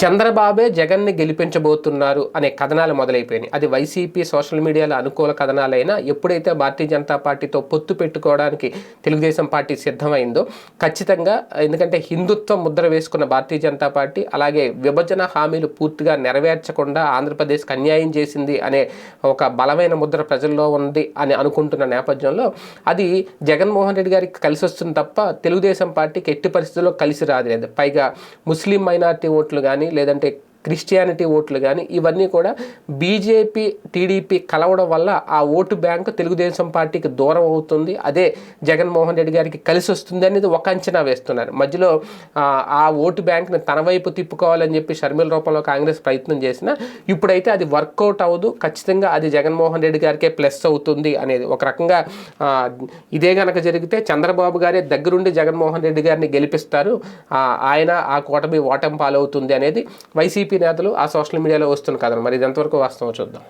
చంద్రబాబే జగన్ని గెలిపించబోతున్నారు అనే కథనాలు మొదలైపోయినాయి. అది వైసీపీ సోషల్ మీడియాలో అనుకూల కథనాలైనా ఎప్పుడైతే భారతీయ జనతా పార్టీతో పొత్తు పెట్టుకోవడానికి తెలుగుదేశం పార్టీ సిద్ధమైందో ఖచ్చితంగా ఎందుకంటే హిందుత్వం ముద్ర వేసుకున్న భారతీయ జనతా పార్టీ అలాగే విభజన హామీలు పూర్తిగా నెరవేర్చకుండా ఆంధ్రప్రదేశ్కి అన్యాయం చేసింది అనే ఒక బలమైన ముద్ర ప్రజల్లో ఉంది అని అనుకుంటున్న నేపథ్యంలో అది జగన్మోహన్ రెడ్డి గారికి కలిసి వస్తుంది తప్ప తెలుగుదేశం పార్టీకి ఎట్టి పరిస్థితుల్లో కలిసి రాలేదు. పైగా ముస్లిం మైనారిటీ ఓట్లు కానీ లేదంటే క్రిస్టియానిటీ ఓట్లు కానీ ఇవన్నీ కూడా బీజేపీ టీడీపీ కలవడం వల్ల ఆ ఓటు బ్యాంకు తెలుగుదేశం పార్టీకి దూరం అవుతుంది. అదే జగన్మోహన్ రెడ్డి గారికి కలిసి వస్తుంది అనేది ఒక అంచనా వేస్తున్నారు. మధ్యలో ఆ, ఓటు బ్యాంక్ని తన వైపు తిప్పుకోవాలని చెప్పి షర్మిల రూపంలో కాంగ్రెస్ ప్రయత్నం చేసినా ఇప్పుడైతే అది వర్కౌట్ అవ్వదు. ఖచ్చితంగా అది జగన్మోహన్ రెడ్డి గారికే ప్లస్ అవుతుంది అనేది ఒక రకంగా ఇదే కనుక జరిగితే చంద్రబాబు గారే దగ్గరుండి జగన్మోహన్ రెడ్డి గారిని గెలిపిస్తారు. ఆయన ఆ కూటమి ఓటమి పాలవుతుంది అనేది వైసీపీ నేతలు ఆ సోషల్ మీడియాలో వస్తున్న కథను మరి ఇది ఎంతవరకు వాస్తవం చూద్దాం.